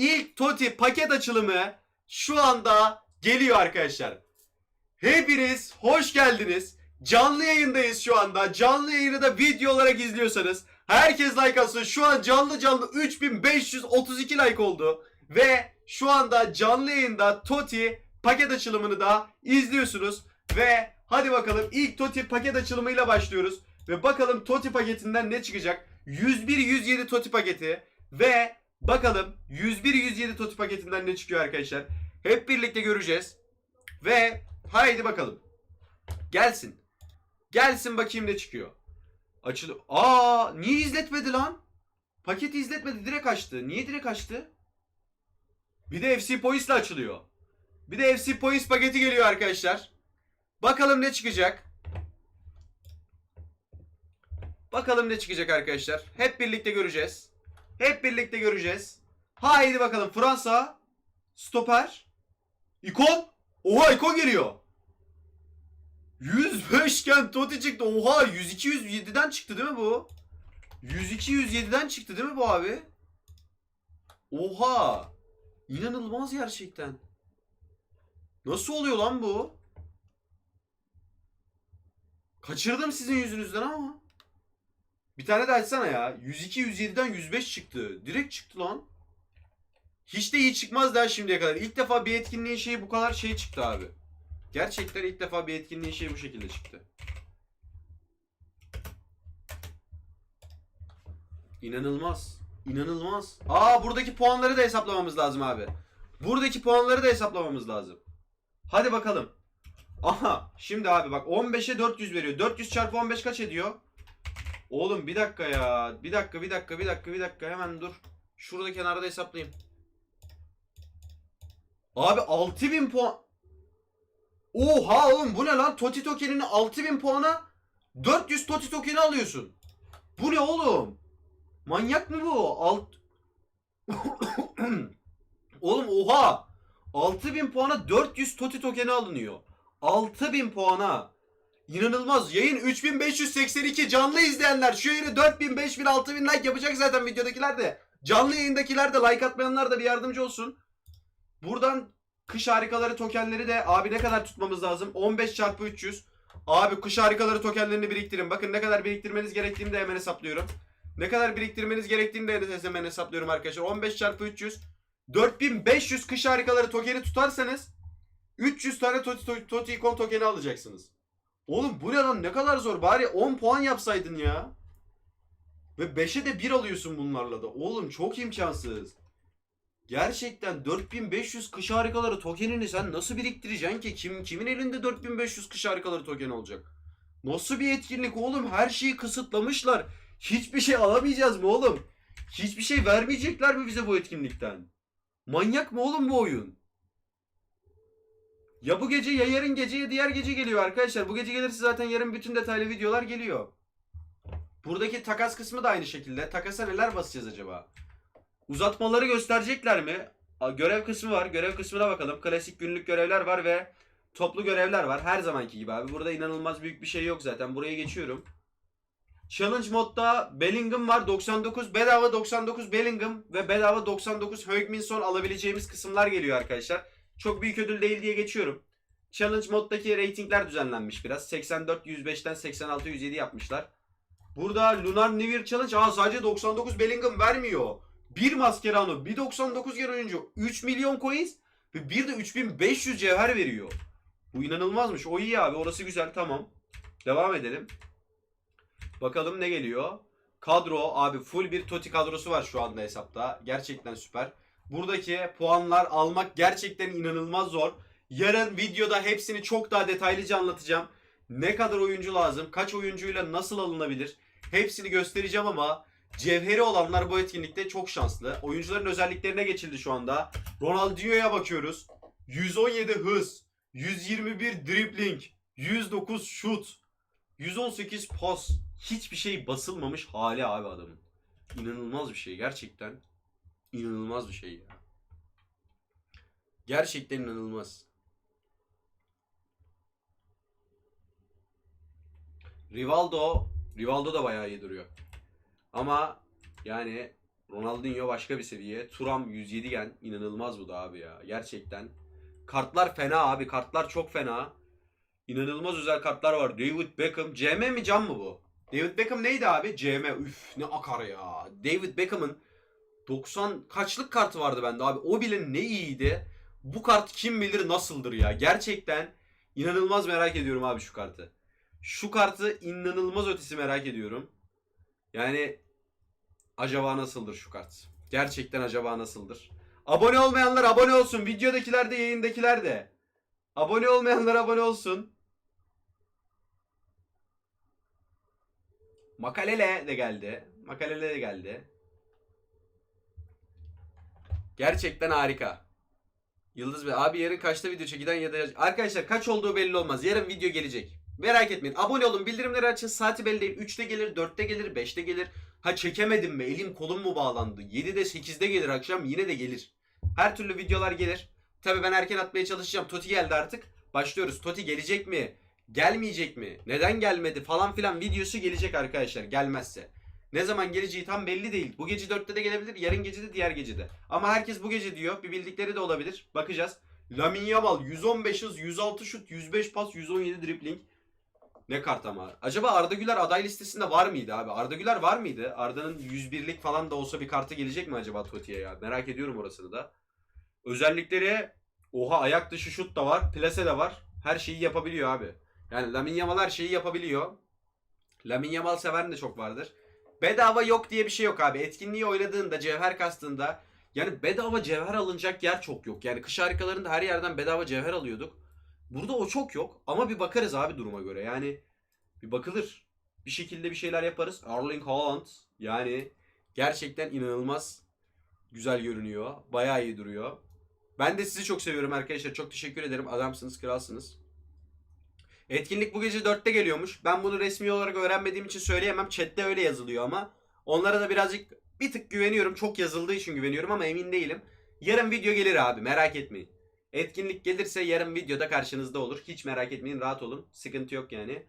ilk Toti paket açılımı şu anda geliyor arkadaşlar. Hepiniz hoş geldiniz. Canlı yayındayız şu anda. Canlı yayını da video olarak izliyorsanız herkes like atsın. Şu an canlı canlı 3532 like oldu. Ve şu anda canlı yayında Toti paket açılımını da izliyorsunuz. Ve hadi bakalım ilk Toti paket açılımıyla başlıyoruz. Ve bakalım Toti paketinden ne çıkacak? 101-107 Toti paketi. Ve bakalım 101-107 Toti paketinden ne çıkıyor arkadaşlar? Hep birlikte göreceğiz. Ve haydi bakalım. Gelsin. Gelsin bakayım ne çıkıyor. Açıl. Aa, niye izletmedi lan? Paketi izletmedi, direkt açtı. Niye direkt açtı? Bir de FC Pois'le açılıyor. Bir de FC Pois paketi geliyor arkadaşlar. Bakalım ne çıkacak. Bakalım ne çıkacak arkadaşlar. Hep birlikte göreceğiz. Hep birlikte göreceğiz. Haydi bakalım Fransa. Stoper. İkon. Oha ikon geliyor. 105 iken Totti çıktı. Oha 102 107'den çıktı değil mi bu? 102 107'den çıktı değil mi bu abi? Oha. İnanılmaz gerçekten. Nasıl oluyor lan bu? Kaçırdım sizin yüzünüzden ama. Bir tane de açsana ya. 102 107'den 105 çıktı. Direkt çıktı lan. Hiç de iyi çıkmaz daha şimdiye kadar. İlk defa bir etkinliğin şeyi bu kadar şey çıktı abi. Gerçekten ilk defa bir etkinliğin şeyi bu şekilde çıktı. İnanılmaz. İnanılmaz. Aa buradaki puanları da hesaplamamız lazım abi. Buradaki puanları da hesaplamamız lazım. Hadi bakalım. Aha şimdi abi bak 15'e 400 veriyor. 400 çarpı 15 kaç ediyor? Oğlum bir dakika ya. Bir dakika bir dakika bir dakika bir dakika hemen dur. Şurada kenarda hesaplayayım. Abi 6000 puan. Oha oğlum bu ne lan? Toti tokenini 6000 puana 400 Toti tokeni alıyorsun. Bu ne oğlum? Manyak mı bu? Alt... oğlum oha. 6000 puana 400 Toti tokeni alınıyor. 6000 puana. İnanılmaz. Yayın 3582 canlı izleyenler. Şu yayını 4000, 5000, 6000 like yapacak zaten videodakiler de. Canlı yayındakiler de like atmayanlar da bir yardımcı olsun. Buradan kış harikaları tokenleri de abi ne kadar tutmamız lazım? 15 çarpı 300. Abi kış harikaları tokenlerini biriktirin. Bakın ne kadar biriktirmeniz gerektiğini de hemen hesaplıyorum. Ne kadar biriktirmeniz gerektiğini de hemen hesaplıyorum arkadaşlar. 15 çarpı 300. 4500 kış harikaları tokeni tutarsanız 300 tane Toti, Toti, Toti ikon tokeni alacaksınız. Oğlum bu ne lan ne kadar zor. Bari 10 puan yapsaydın ya. Ve 5'e de 1 alıyorsun bunlarla da. Oğlum çok imkansız. Gerçekten 4500 kış harikaları tokenini sen nasıl biriktireceksin ki? Kim kimin elinde 4500 kış harikaları token olacak? Nasıl bir etkinlik oğlum? Her şeyi kısıtlamışlar. Hiçbir şey alamayacağız mı oğlum? Hiçbir şey vermeyecekler mi bize bu etkinlikten? Manyak mı oğlum bu oyun? Ya bu gece ya yarın gece ya diğer gece geliyor arkadaşlar. Bu gece gelirse zaten yarın bütün detaylı videolar geliyor. Buradaki takas kısmı da aynı şekilde. Takasa neler basacağız acaba? Uzatmaları gösterecekler mi? Görev kısmı var. Görev kısmına bakalım. Klasik günlük görevler var ve toplu görevler var. Her zamanki gibi abi. Burada inanılmaz büyük bir şey yok zaten. Buraya geçiyorum. Challenge modda Bellingham var 99 bedava 99 Bellingham ve bedava 99 Heung-min alabileceğimiz kısımlar geliyor arkadaşlar. Çok büyük ödül değil diye geçiyorum. Challenge moddaki ratingler düzenlenmiş biraz. 84 105'ten 86 107 yapmışlar. Burada Lunar New Year Challenge aa sadece 99 Bellingham vermiyor. Bir Mascherano, bir 99 yer oyuncu, 3 milyon coins ve bir de 3500 cevher veriyor. Bu inanılmazmış. O iyi abi. Orası güzel. Tamam. Devam edelim. Bakalım ne geliyor. Kadro abi full bir Toti kadrosu var şu anda hesapta. Gerçekten süper. Buradaki puanlar almak gerçekten inanılmaz zor. Yarın videoda hepsini çok daha detaylıca anlatacağım. Ne kadar oyuncu lazım, kaç oyuncuyla nasıl alınabilir hepsini göstereceğim ama cevheri olanlar bu etkinlikte çok şanslı. Oyuncuların özelliklerine geçildi şu anda. Ronaldinho'ya bakıyoruz. 117 hız, 121 dribbling, 109 şut, 118 pas. Hiçbir şey basılmamış hali abi adamın. İnanılmaz bir şey gerçekten. İnanılmaz bir şey ya. Gerçekten inanılmaz. Rivaldo, Rivaldo da bayağı iyi duruyor. Ama yani Ronaldinho başka bir seviye. Turam 107 gen. İnanılmaz bu da abi ya. Gerçekten. Kartlar fena abi. Kartlar çok fena. İnanılmaz özel kartlar var. David Beckham. CM mi cam mı bu? David Beckham neydi abi? CM. Üf ne akar ya. David Beckham'ın 90 kaçlık kartı vardı bende abi. O bile ne iyiydi. Bu kart kim bilir nasıldır ya. Gerçekten inanılmaz merak ediyorum abi şu kartı. Şu kartı inanılmaz ötesi merak ediyorum. Yani acaba nasıldır şu kart? Gerçekten acaba nasıldır? Abone olmayanlar abone olsun. Videodakiler de yayındakiler de. Abone olmayanlar abone olsun. Makalele de geldi. Makalele de geldi. Gerçekten harika. Yıldız Bey abi yarın kaçta video çekilen ya da arkadaşlar kaç olduğu belli olmaz. Yarın video gelecek. Merak etmeyin. Abone olun. Bildirimleri açın. Saati belli değil. 3'te gelir, 4'te gelir, 5'te gelir. Ha çekemedim mi? Elim kolum mu bağlandı? 7'de 8'de gelir akşam yine de gelir. Her türlü videolar gelir. Tabii ben erken atmaya çalışacağım. Toti geldi artık. Başlıyoruz. Toti gelecek mi? Gelmeyecek mi? Neden gelmedi falan filan videosu gelecek arkadaşlar gelmezse. Ne zaman geleceği tam belli değil. Bu gece 4'te de gelebilir, yarın gece de diğer gece de. Ama herkes bu gece diyor. Bir bildikleri de olabilir. Bakacağız. Lamine Yamal 115 hız, 106 şut, 105 pas, 117 dribling. Ne kart ama. Acaba Arda Güler aday listesinde var mıydı abi? Arda Güler var mıydı? Arda'nın 101'lik falan da olsa bir kartı gelecek mi acaba Toti'ye ya? Merak ediyorum orasını da. Özellikleri oha ayak dışı şut da var, plase de var. Her şeyi yapabiliyor abi. Yani Lamine Yamal her şeyi yapabiliyor. Lamine Yamal seven de çok vardır. Bedava yok diye bir şey yok abi. Etkinliği oynadığında, cevher kastığında yani bedava cevher alınacak yer çok yok. Yani kış harikalarında her yerden bedava cevher alıyorduk. Burada o çok yok ama bir bakarız abi duruma göre. Yani bir bakılır. Bir şekilde bir şeyler yaparız. Erling Haaland yani gerçekten inanılmaz güzel görünüyor. Bayağı iyi duruyor. Ben de sizi çok seviyorum arkadaşlar. Çok teşekkür ederim. Adamsınız, kralsınız. Etkinlik bu gece 4'te geliyormuş. Ben bunu resmi olarak öğrenmediğim için söyleyemem. Chat'te öyle yazılıyor ama. Onlara da birazcık bir tık güveniyorum. Çok yazıldığı için güveniyorum ama emin değilim. Yarın video gelir abi merak etmeyin. Etkinlik gelirse yarın videoda karşınızda olur. Hiç merak etmeyin rahat olun. Sıkıntı yok yani.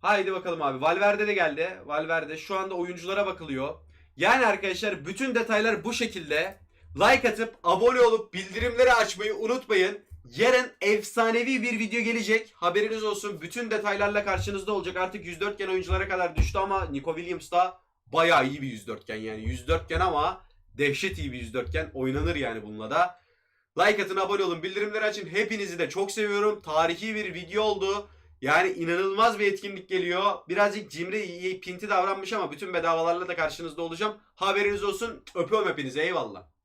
Haydi bakalım abi. Valverde de geldi. Valverde şu anda oyunculara bakılıyor. Yani arkadaşlar bütün detaylar bu şekilde. Like atıp abone olup bildirimleri açmayı unutmayın. Yarın efsanevi bir video gelecek. Haberiniz olsun. Bütün detaylarla karşınızda olacak. Artık 104 gen oyunculara kadar düştü ama Nico Williams da bayağı iyi bir 104 gen yani. 104 gen ama dehşet iyi bir 104 gen. Oynanır yani bununla da. Like atın, abone olun, bildirimleri açın. Hepinizi de çok seviyorum. Tarihi bir video oldu. Yani inanılmaz bir etkinlik geliyor. Birazcık cimri, iyi, pinti davranmış ama bütün bedavalarla da karşınızda olacağım. Haberiniz olsun. Öpüyorum hepinizi. Eyvallah.